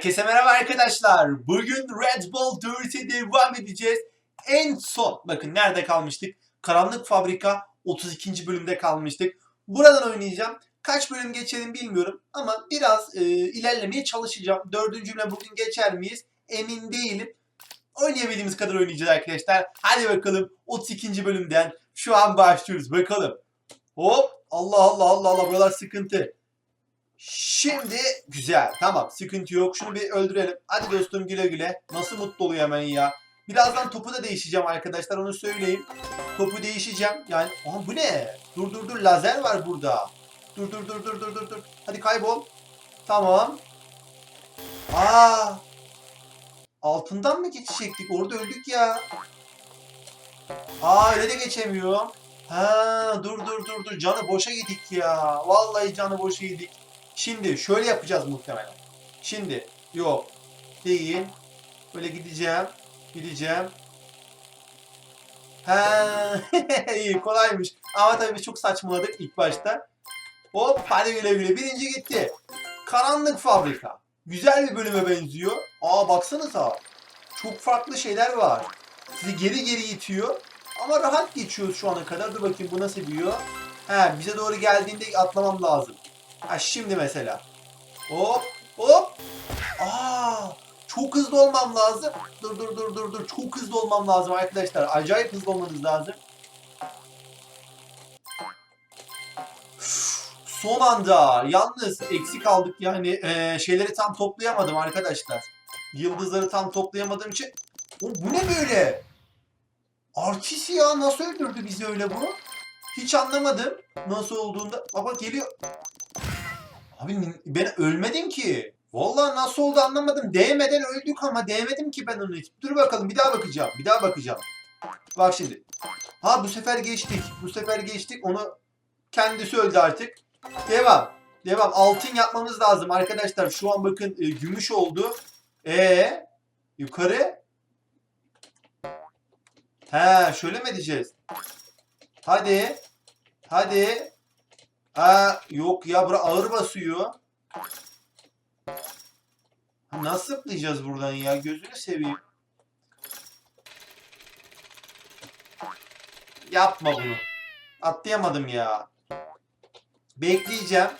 Herkese merhaba arkadaşlar. Bugün Red Bull Dirty'e devam edeceğiz. En son, bakın nerede kalmıştık? Karanlık Fabrika 32. bölümde kalmıştık. Buradan oynayacağım. Kaç bölüm geçelim bilmiyorum ama biraz e, ilerlemeye çalışacağım. Dördüncü bölüm bugün geçer miyiz? Emin değilim. Oynayabildiğimiz kadar oynayacağız arkadaşlar. Hadi bakalım 32. bölümden şu an başlıyoruz. Bakalım. Hop Allah Allah Allah Allah buralar sıkıntı. Şimdi güzel. Tamam sıkıntı yok. Şunu bir öldürelim. Hadi dostum güle güle. Nasıl mutlu oluyor hemen ya. Birazdan topu da değişeceğim arkadaşlar onu söyleyeyim. Topu değişeceğim. Yani Aha, bu ne? Dur dur dur lazer var burada. Dur dur dur dur dur dur dur. Hadi kaybol. Tamam. Aa! Altından mı geçecektik? Orada öldük ya. Aa öyle de geçemiyorum. Ha dur dur dur dur. Canı boşa yedik ya. Vallahi canı boşa yedik. Şimdi şöyle yapacağız muhtemelen. Şimdi yok değil. Böyle gideceğim. Gideceğim. Ha iyi kolaymış. Ama tabii biz çok saçmaladık ilk başta. Hop hadi güle güle. Birinci gitti. Karanlık Fabrika. Güzel bir bölüme benziyor. Aa baksanıza. Çok farklı şeyler var. Sizi geri geri itiyor. Ama rahat geçiyoruz şu ana kadar. Dur bakayım bu nasıl diyor. He bize doğru geldiğinde atlamam lazım. Ha şimdi mesela. Hop hop. Aa çok hızlı olmam lazım. Dur dur dur dur dur. Çok hızlı olmam lazım arkadaşlar. Acayip hızlı olmanız lazım. Son anda yalnız eksik aldık yani eee, şeyleri tam toplayamadım arkadaşlar. Yıldızları tam toplayamadığım için. O, bu ne böyle? Artist ya nasıl öldürdü bizi öyle bu? Hiç anlamadım nasıl olduğunda. Baba geliyor. Abi ben ölmedim ki. Vallahi nasıl oldu anlamadım. Değmeden öldük ama değmedim ki ben onu hiç. Dur bakalım bir daha bakacağım. Bir daha bakacağım. Bak şimdi. Ha bu sefer geçtik. Bu sefer geçtik. Onu kendisi öldü artık. Devam. Devam. Altın yapmamız lazım arkadaşlar. Şu an bakın e, gümüş oldu. E yukarı. He şöyle mi edeceğiz? Hadi. Hadi. Aa, yok ya bura ağır basıyor. Nasıl zıplayacağız buradan ya? Gözünü seveyim. Yapma bunu. Atlayamadım ya. Bekleyeceğim.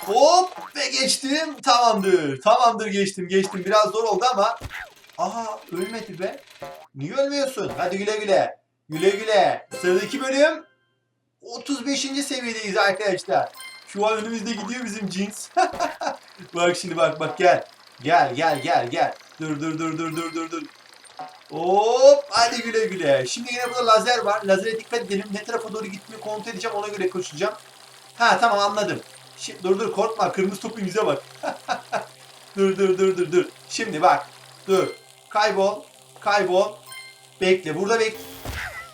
Hop ve geçtim. Tamamdır. Tamamdır geçtim geçtim. Biraz zor oldu ama. Aha ölmedi be. Niye ölmüyorsun? Hadi güle güle. Güle güle. Sıradaki bölüm 35. seviyedeyiz arkadaşlar. Şu an önümüzde gidiyor bizim cins. bak şimdi bak bak gel. Gel gel gel gel. Dur dur dur dur dur dur dur. Hop hadi güle güle. Şimdi yine burada lazer var. Lazere dikkat edelim. Ne tarafa doğru gitmeyi kontrol edeceğim. Ona göre koşacağım. Ha tamam anladım. Şimdi, dur dur korkma. Kırmızı topun yüze bak. dur dur dur dur dur. Şimdi bak. Dur. Kaybol. Kaybol. Bekle. Burada bekle.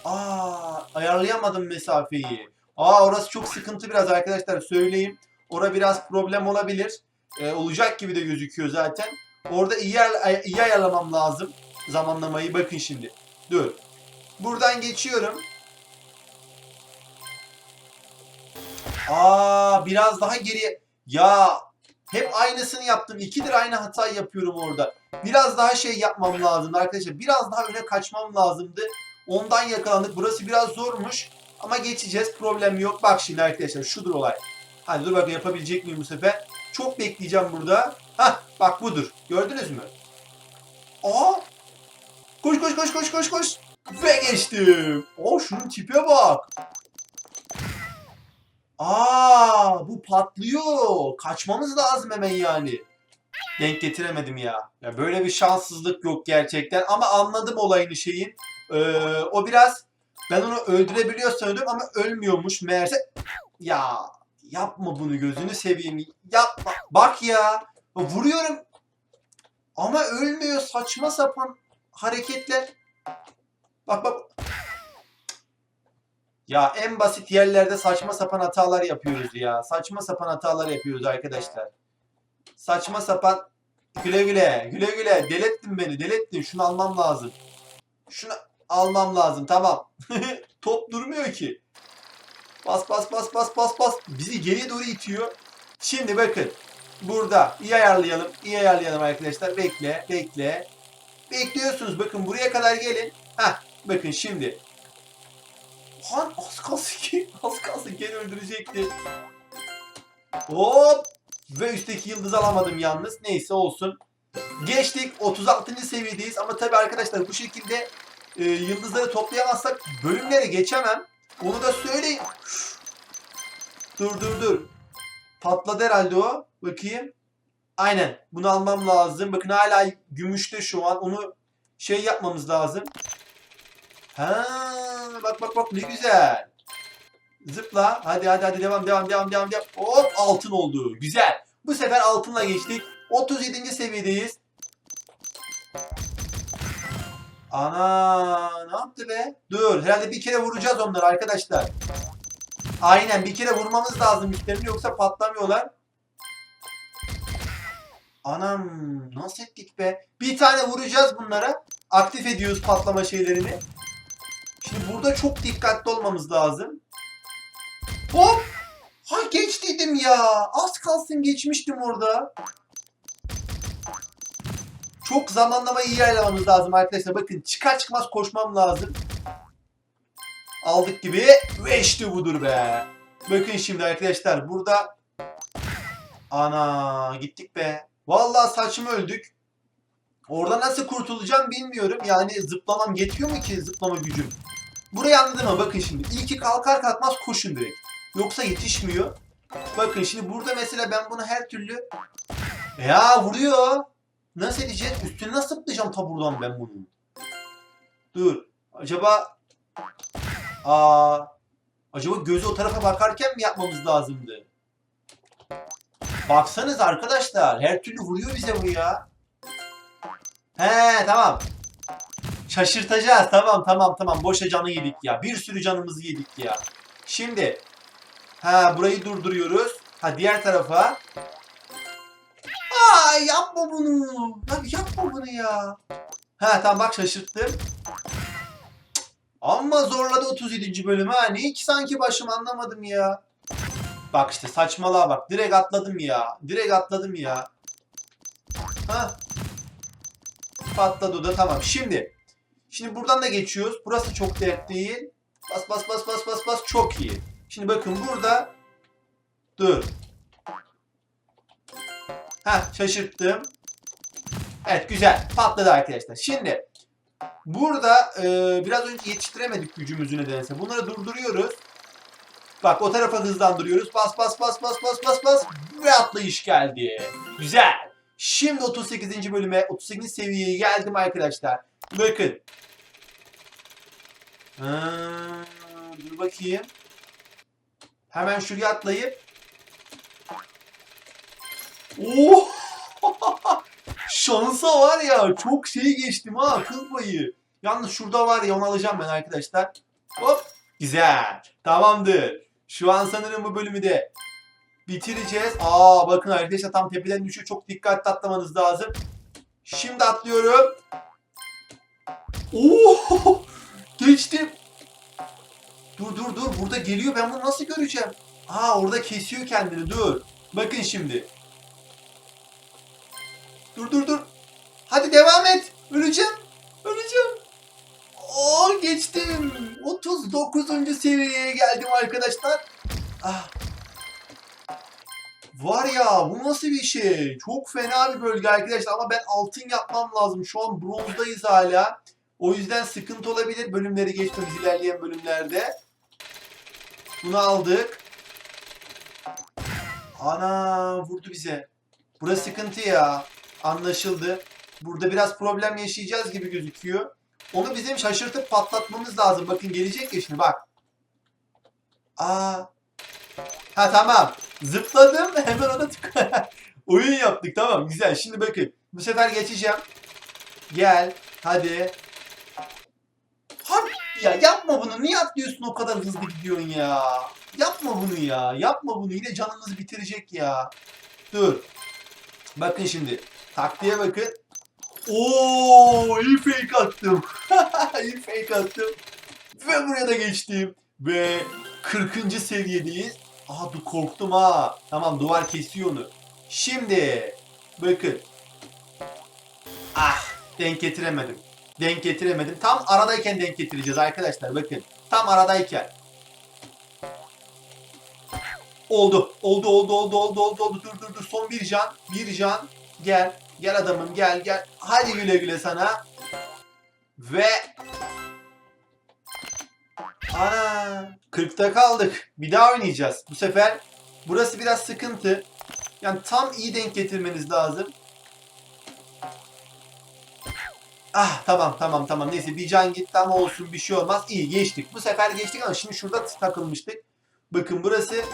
Aa, ayarlayamadım mesafeyi. Aa orası çok sıkıntı biraz arkadaşlar söyleyeyim. Ora biraz problem olabilir. Ee, olacak gibi de gözüküyor zaten. Orada iyi, ayar- iyi ayarlamam lazım zamanlamayı. Bakın şimdi. Dur. Buradan geçiyorum. Aa biraz daha geriye. Ya hep aynısını yaptım. İkidir aynı hatayı yapıyorum orada. Biraz daha şey yapmam lazım arkadaşlar. Biraz daha öne kaçmam lazımdı. Ondan yakalandık. Burası biraz zormuş. Ama geçeceğiz. Problem yok. Bak şimdi arkadaşlar şudur olay. Hadi dur bakın yapabilecek miyim bu sefer? Çok bekleyeceğim burada. Hah bak budur. Gördünüz mü? Aa! Koş koş koş koş koş koş. Ve geçtim. Oo şunun tipe bak. Aa bu patlıyor. Kaçmamız lazım hemen yani. Denk getiremedim ya. Ya böyle bir şanssızlık yok gerçekten ama anladım olayını şeyin. Ee, o biraz ben onu öldürebiliyor sanıyordum ama ölmüyormuş meğerse. Ya yapma bunu gözünü seveyim. Yapma. Bak ya. Vuruyorum. Ama ölmüyor. Saçma sapan hareketler. Bak bak. Ya en basit yerlerde saçma sapan hatalar yapıyoruz ya. Saçma sapan hatalar yapıyoruz arkadaşlar. Saçma sapan güle güle güle güle delettin beni delettin şunu almam lazım. Şunu almam lazım tamam. Top durmuyor ki. Bas bas bas bas bas bas. Bizi geriye doğru itiyor. Şimdi bakın. Burada. İyi ayarlayalım. İyi ayarlayalım arkadaşlar. Bekle. Bekle. Bekliyorsunuz. Bakın buraya kadar gelin. Hah. Bakın şimdi. Han az kalsın ki. Az kalsın gene öldürecekti. Hop. Ve üstteki yıldız alamadım yalnız. Neyse olsun. Geçtik. 36. seviyedeyiz. Ama tabii arkadaşlar bu şekilde e, yıldızları toplayamazsak bölümlere geçemem. Onu da söyleyeyim. Dur dur dur. Patladı herhalde o. Bakayım. Aynen. Bunu almam lazım. Bakın hala gümüşte şu an. Onu şey yapmamız lazım. Ha, bak bak bak ne güzel. Zıpla. Hadi hadi hadi devam devam devam devam. devam. Hop altın oldu. Güzel. Bu sefer altınla geçtik. 37. seviyedeyiz. Ana ne yaptı be? Dur herhalde bir kere vuracağız onları arkadaşlar. Aynen bir kere vurmamız lazım üstlerini yoksa patlamıyorlar. Anam nasıl ettik be? Bir tane vuracağız bunlara. Aktif ediyoruz patlama şeylerini. Şimdi burada çok dikkatli olmamız lazım. Hop! Ha geçtiydim ya. Az kalsın geçmiştim orada. Çok zamanlamayı iyi ayarlamamız lazım arkadaşlar. Bakın çıkar çıkmaz koşmam lazım. Aldık gibi ve işte budur be. Bakın şimdi arkadaşlar burada ana gittik be. Vallahi saçma öldük. Orada nasıl kurtulacağım bilmiyorum. Yani zıplamam yetiyor mu ki zıplama gücüm? Burayı anladın mı? Bakın şimdi. İlki kalkar kalkmaz koşun direkt. Yoksa yetişmiyor. Bakın şimdi burada mesela ben bunu her türlü ya vuruyor. Nasıl edeceğiz? Üstüne nasıl zıplayacağım ta buradan ben bunu? Dur. Acaba Aa, acaba gözü o tarafa bakarken mi yapmamız lazımdı? Baksanız arkadaşlar. Her türlü vuruyor bize bu ya. He tamam. Şaşırtacağız. Tamam tamam tamam. Boşa canı yedik ya. Bir sürü canımızı yedik ya. Şimdi. Ha burayı durduruyoruz. Ha diğer tarafa. Yapma bunu. Abi yapma bunu ya. Ha tamam bak şaşırttım. Amma zorladı 37. bölüm ha. Ne ki sanki başım anlamadım ya. Bak işte saçmalığa bak. Direkt atladım ya. Direkt atladım ya. Ha. Patladı da tamam. Şimdi. Şimdi buradan da geçiyoruz. Burası çok dert değil. Bas bas bas bas bas bas çok iyi. Şimdi bakın burada. Dur. Ha şaşırttım. Evet güzel. Patladı arkadaşlar. Şimdi Burada e, biraz önce yetiştiremedik gücümüzü nedense. Bunları durduruyoruz. Bak o tarafa hızlandırıyoruz. Bas bas bas bas bas bas bas. Ve atlayış geldi. Güzel. Şimdi 38. bölüme 38. seviyeye geldim arkadaşlar. Bakın. Ha, dur bakayım. Hemen şuraya atlayıp. Oo! Şansa var ya çok şey geçtim ha akıl payı. Yalnız şurada var ya onu alacağım ben arkadaşlar. Hop güzel tamamdır. Şu an sanırım bu bölümü de bitireceğiz. Aa bakın arkadaşlar tam tepeden düşüyor çok dikkatli atlamanız lazım. Şimdi atlıyorum. Oo geçtim. Dur dur dur burada geliyor ben bunu nasıl göreceğim? Aa orada kesiyor kendini dur. Bakın şimdi. Dur dur dur. Hadi devam et. Öleceğim. Öleceğim. Oo geçtim. 39. seviyeye geldim arkadaşlar. Ah. Var ya bu nasıl bir şey? Çok fena bir bölge arkadaşlar ama ben altın yapmam lazım. Şu an bronzdayız hala. O yüzden sıkıntı olabilir bölümleri geçmemiz ilerleyen bölümlerde. Bunu aldık. Ana vurdu bize. Burası sıkıntı ya. Anlaşıldı. Burada biraz problem yaşayacağız gibi gözüküyor. Onu bizim şaşırtıp patlatmamız lazım. Bakın gelecek ya şimdi bak. Aa. Ha tamam. Zıpladım hemen ona tık. Oyun yaptık tamam güzel. Şimdi bakın. Bu sefer geçeceğim. Gel. Hadi. Hadi. Ya yapma bunu. Niye atlıyorsun o kadar hızlı gidiyorsun ya? Yapma bunu ya. Yapma bunu. Yine canımızı bitirecek ya. Dur. Bakın şimdi. Taktiğe bakın. Oo, iyi fake attım. iyi fake attım. Ve buraya da geçtim. Ve 40. seviyedeyiz. Aa dur korktum ha. Tamam duvar kesiyor onu. Şimdi bakın. Ah denk getiremedim. Denk getiremedim. Tam aradayken denk getireceğiz arkadaşlar bakın. Tam aradayken. Oldu. Oldu oldu oldu oldu oldu oldu. Dur dur dur. Son bir can. Bir can. Gel. Gel adamım gel gel. Hadi güle güle sana. Ve Ana 40'ta kaldık. Bir daha oynayacağız. Bu sefer burası biraz sıkıntı. Yani tam iyi denk getirmeniz lazım. Ah tamam tamam tamam neyse bir can gitti ama olsun bir şey olmaz. İyi geçtik. Bu sefer geçtik ama şimdi şurada takılmıştık. Bakın burası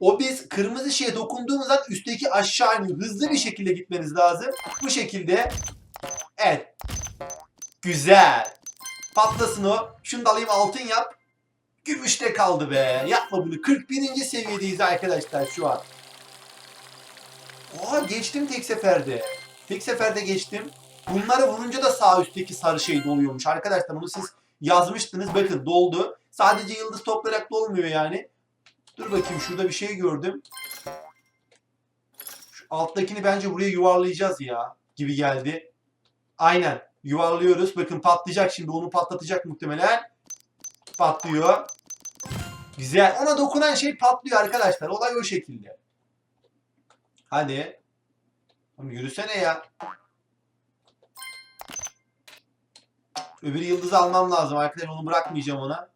o biz kırmızı şeye dokunduğumuz an üstteki aşağı iniyor. Hızlı bir şekilde gitmeniz lazım. Bu şekilde. Evet. Güzel. Patlasın o. Şunu da alayım altın yap. Gümüşte kaldı be. Yapma bunu. 41. seviyedeyiz arkadaşlar şu an. Oha geçtim tek seferde. Tek seferde geçtim. Bunları vurunca da sağ üstteki sarı şey doluyormuş. Arkadaşlar bunu siz yazmıştınız. Bakın doldu. Sadece yıldız toplayarak dolmuyor yani. Dur bakayım şurada bir şey gördüm. Şu alttakini bence buraya yuvarlayacağız ya gibi geldi. Aynen yuvarlıyoruz. Bakın patlayacak şimdi onu patlatacak muhtemelen. Patlıyor. Güzel. Ona dokunan şey patlıyor arkadaşlar. Olay o şekilde. Hadi. Oğlum yürüsene ya. Öbür yıldızı almam lazım arkadaşlar. Onu bırakmayacağım ona.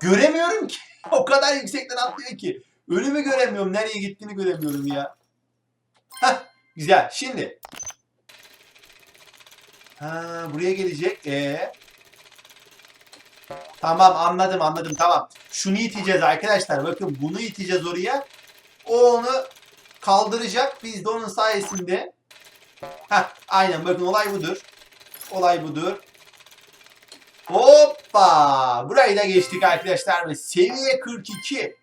Göremiyorum ki. o kadar yüksekten atlıyor ki. Önümü göremiyorum. Nereye gittiğini göremiyorum ya. Heh, güzel. Şimdi. Ha, buraya gelecek. Ee. Tamam anladım anladım tamam. Şunu iteceğiz arkadaşlar. Bakın bunu iteceğiz oraya. O onu kaldıracak. Biz de onun sayesinde. Heh, aynen bakın olay budur. Olay budur. Hoppa! Burayı da geçtik arkadaşlar ve seviye 42.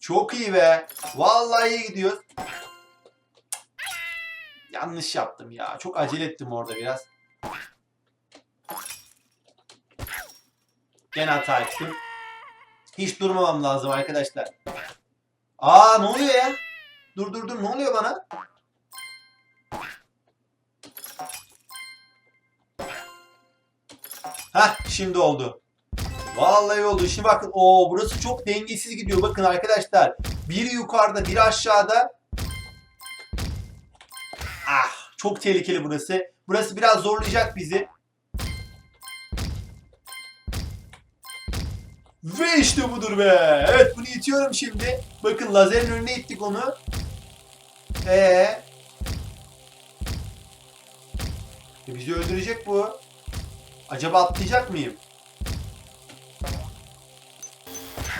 Çok iyi be. Vallahi iyi gidiyoruz. Yanlış yaptım ya. Çok acele ettim orada biraz. Gene hata ettim. Hiç durmamam lazım arkadaşlar. Aa ne oluyor ya? Dur dur dur ne oluyor bana? Heh şimdi oldu. Vallahi oldu. Şimdi bakın o burası çok dengesiz gidiyor. Bakın arkadaşlar. Biri yukarıda, biri aşağıda. Ah, çok tehlikeli burası. Burası biraz zorlayacak bizi. Ve işte budur be. Evet bunu itiyorum şimdi. Bakın lazerin önüne ittik onu. Ee. E bizi öldürecek bu. Acaba atlayacak mıyım?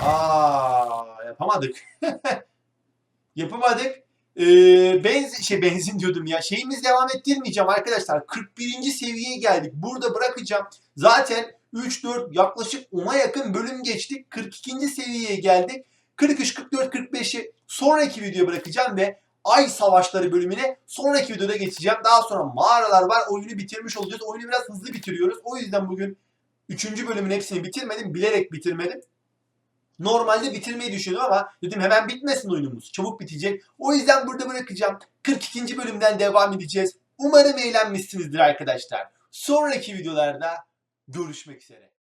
Aa, yapamadık. yapamadık. Ee, benzin, şey benzin diyordum ya. Şeyimiz devam ettirmeyeceğim arkadaşlar. 41. seviyeye geldik. Burada bırakacağım. Zaten 3, 4 yaklaşık 10'a yakın bölüm geçtik. 42. seviyeye geldik. 43, 44, 45'i sonraki videoya bırakacağım ve Ay Savaşları bölümüne sonraki videoda geçeceğim. Daha sonra mağaralar var. Oyunu bitirmiş olacağız. Oyunu biraz hızlı bitiriyoruz. O yüzden bugün 3. bölümün hepsini bitirmedim. Bilerek bitirmedim. Normalde bitirmeyi düşünüyorum ama dedim hemen bitmesin oyunumuz. Çabuk bitecek. O yüzden burada bırakacağım. 42. bölümden devam edeceğiz. Umarım eğlenmişsinizdir arkadaşlar. Sonraki videolarda görüşmek üzere.